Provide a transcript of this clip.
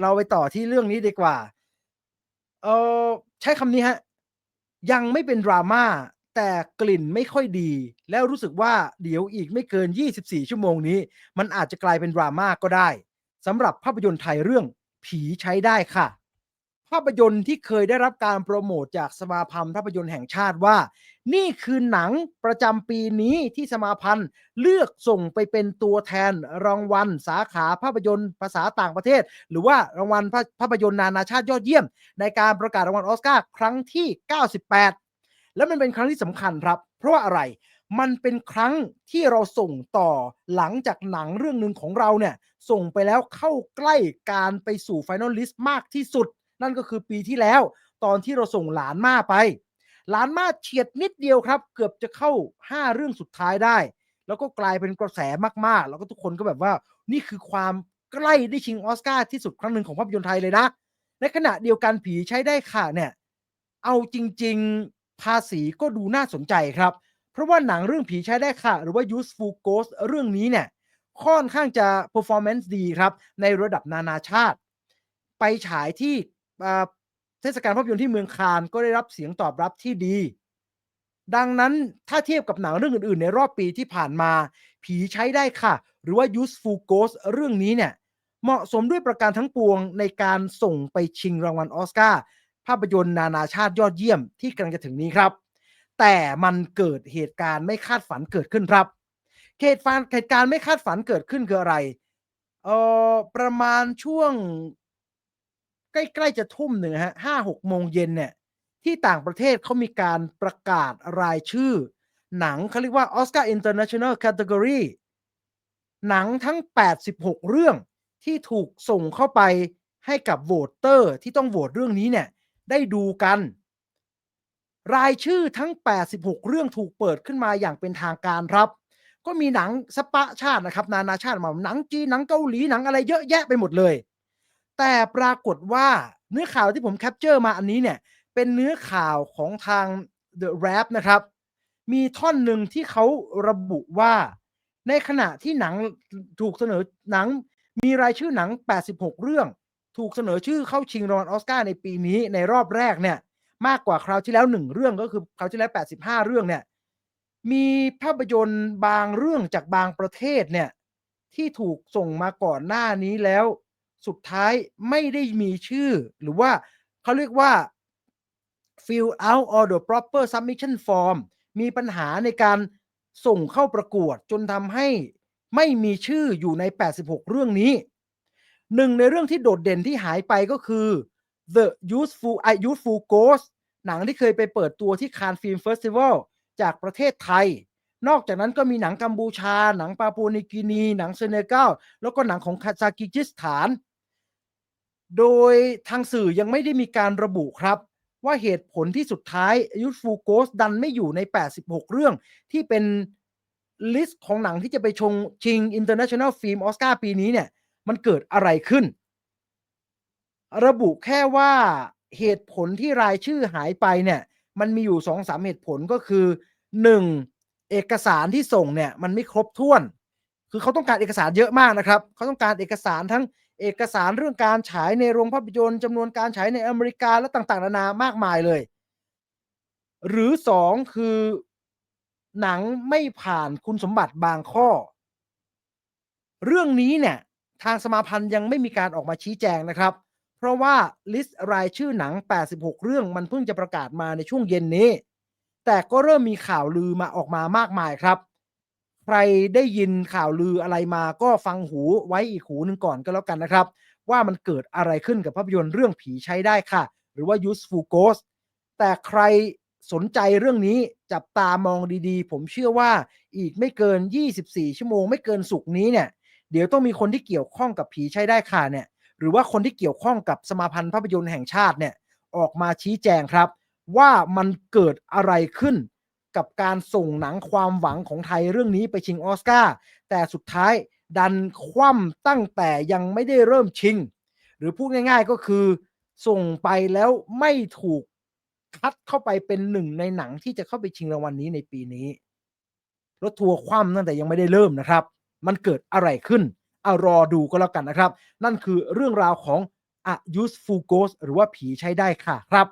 เราไปต่อที่เรื่องนี้ดีกว่า เออใช้คำนี้ฮะ ยังไม่เป็นดราม่าแต่กลิ่นไม่ค่อยดี แล้วรู้สึกว่าเดี๋ยวอีกไม่เกิน 24 ชั่วโมงนี้ มันอาจจะกลายเป็นดราม่าก็ได้สำหรับภาพยนตร์ไทยเรื่องผีใช้ได้ค่ะ ภาพยนตร์ที่เคยได้รับการโปรโมตจากสมาพันธ์ภาพยนตร์แห่งชาติว่า นี่คือหนังประจำปีนี้ที่สมาพันธ์เลือกส่งไปเป็นตัวแทนรางวัล สาขาภาพยนตร์ภาษาต่างประเทศ หรือว่ารางวัลภาพยนตร์นานาชาติยอดเยี่ยม ในการประกาศรางวัลออสการ์ครั้งที่ 98 แล้วมันเป็นครั้งที่สำคัญครับ เพราะว่าอะไรมันเป็นครั้งที่เราส่งต่อหลังจากหนังเรื่องหนึ่งของเราเนี่ยส่งไปแล้วเข้าใกล้การไปสู่ Final List มากที่สุด นั่นก็คือปีที่แล้ว ตอนที่เราส่งหลานมาไป หลานมาเฉียดนิดเดียวครับ เกือบจะเข้า 5 เรื่องสุดท้ายได้ แล้วก็กลายเป็นกระแสมากๆ แล้วก็ทุกคนก็แบบว่านี่คือความใกล้ได้ชิงออสการ์ที่สุดครั้งหนึ่งของภาพยนตร์ไทยเลยนะในขณะเดียวกันผีใช้ได้ค่ะเนี่ยเอาจริง ๆภาษีก็ดูน่าสนใจครับ เพราะว่าหนังเรื่องผีใช้ได้ค่ะ หรือว่า Useful Ghost เรื่องนี้เนี่ยค่อนข้างจะ performance ดีครับ ในระดับนานาชาติ ไปฉายที่ เทศกาลภาพยนตร์ที่เมืองคานก็ได้รับเสียงตอบรับที่ดี ดังนั้นถ้าเทียบกับหนังเรื่องอื่นๆ ในรอบปีที่ผ่านมา ผีใช้ได้ค่ะ หรือว่า Useful Ghost เรื่องนี้เนี่ย เหมาะสมด้วยประการทั้งปวงในการส่งไปชิงรางวัลออสการ์ภาพยนตร์นานาชาติยอดเยี่ยมที่กำลังจะถึงนี้ครับ แต่มันเกิดเหตุการณ์ไม่คาดฝันเกิดขึ้นครับเหตุการณ์เหตุการณ์ไม่คาดฝันเกิดขึ้นคืออะไรเอ่อประมาณช่วง ใกล้ๆจะทุ่มหนึ่งอะครับ5-6โมงเย็นเนี่ยที่ต่างประเทศเขามีการประกาศรายชื่อ หนังเขาเรียกว่า Oscar International Category หนังทั้ง 86 เรื่องที่ถูกส่งเข้าไปให้กับโหวตเตอร์ที่ต้องโหวตเรื่องนี้เนี่ยได้ดูกัน รายชื่อทั้ง 86 เรื่องถูกเปิดขึ้นมาอย่างเป็นทางการครับ ก็มีหนังสปะชาตินะครับ นานาชาติมาหนังจีนหนังเกาหลีหนังอะไรเยอะแยะไปหมดเลย แต่ปรากฏว่าเนื้อข่าวที่ผมแคปเจอร์มาอันนี้เนี่ย เป็นเนื้อข่าวของทาง The Rap นะครับ มีท่อนหนึ่งที่เขาระบุว่า ในขณะที่หนังถูกเสนอหนังมีรายชื่อหนัง 86 เรื่อง ถูกเสนอชื่อเข้าชิงรางวัลออสการ์ในปีนี้ในรอบแรกเนี่ย มากกว่าคราวที่แล้ว 1 เรื่องก็คือคราวที่แล้ว 85 เรื่องเนี่ย มีภาพยนตร์บางเรื่องจากบางประเทศเนี่ยที่ถูกส่งมาก่อนหน้านี้แล้ว สุดท้ายไม่ได้มีชื่อ หรือว่าเขาเรียกว่า fill out all the proper submission form มีปัญหาในการส่งเข้าประกวดจนทำให้ไม่มีชื่ออยู่ใน 86 เรื่องนี้หนึ่งในเรื่องที่โดดเด่นที่หายไปก็คือ The Useful I Useful Ghost หนังที่เคยไปเปิดตัวที่คานฟิล์มเฟสติวัลจากประเทศไทย นอกจากนั้นก็มีหนังกัมพูชา หนังปาปัวนิกินี หนังเซเนกัลแล้วก็หนังของคาซากิจิสถาน โดยทางสื่อยังไม่ได้มีการระบุครับ ว่าเหตุผลที่สุดท้าย Useful Ghost ดันไม่อยู่ใน 86 เรื่องที่เป็นลิสต์ของหนังที่จะไปชงชิง International Film Oscar ปีนี้เนี่ย มันเกิดอะไรขึ้น ระบุแค่ว่าเหตุผลที่รายชื่อหายไปเนี่ย มันมีอยู่2-3เหตุผลก็คือ 1. เอกสารที่ส่งเนี่ย มันไม่ครบถ้วน คือเขาต้องการเอกสารเยอะมากนะครับ เขาต้องการเอกสารทั้ง เอกสารเรื่องการฉายในโรงภาพยนตร์จำนวนการฉายในอเมริกาและต่างๆนานามากมายเลย หรือ2คือหนังไม่ผ่านคุณสมบัติบางข้อ เรื่องนี้เนี่ยทางสมาพันธ์ยังไม่มีการออกมาชี้แจงนะครับ เพราะว่าลิสต์รายชื่อหนัง 86 เรื่องมันเพิ่งจะประกาศมาในช่วงเย็นนี้ แต่ก็เริ่มมีข่าวลือมาออกมามากมายครับ รได้ยินข่าวลืออะไรมาก็ฟังหูไว้อีกหูหนึ่งก่อนก็แล้วกันนะครับ ว่ามันเกิดอะไรขึ้นกับภาพยนตร์เรื่องผีใช้ได้ค่ะ หรือว่า Useful Ghost แต่ใครสนใจเรื่องนี้จับตามองดีๆ ผมเชื่อว่าอีกไม่เกิน 24 ชั่วโมง ไม่เกินสุกนี้เนี่ย เดี๋ยวต้องมีคนที่เกี่ยวข้องกับผีใช้ได้ค่ะเนี่ย หรือว่าคนที่เกี่ยวข้องกับสมาพันธ์ภาพยนตร์แห่งชาติเนี่ย ออกมาชี้แจงครับ ว่ามันเกิดอะไรขึ้น กับการส่งหนังความหวังของไทยเรื่องนี้ไปชิงออสการ์แต่สุดท้ายดันคว่ำตั้งแต่ยังไม่ได้เริ่มชิง หรือพูดง่ายๆก็คือ ส่งไปแล้วไม่ถูกคัดเข้าไปเป็นหนึ่งในหนังที่จะเข้าไปชิงรางวัลนนี้ในปีนี้รถทัวร์คว่ำตั้งแต่ยังไม่ได้เริ่มนะครับ มันเกิดอะไรขึ้นเอารอดูก็แล้วกันนะครับ นั่นคือเรื่องราวของ a useful ghost หรือว่าผีใช้ได้ค่ะครับ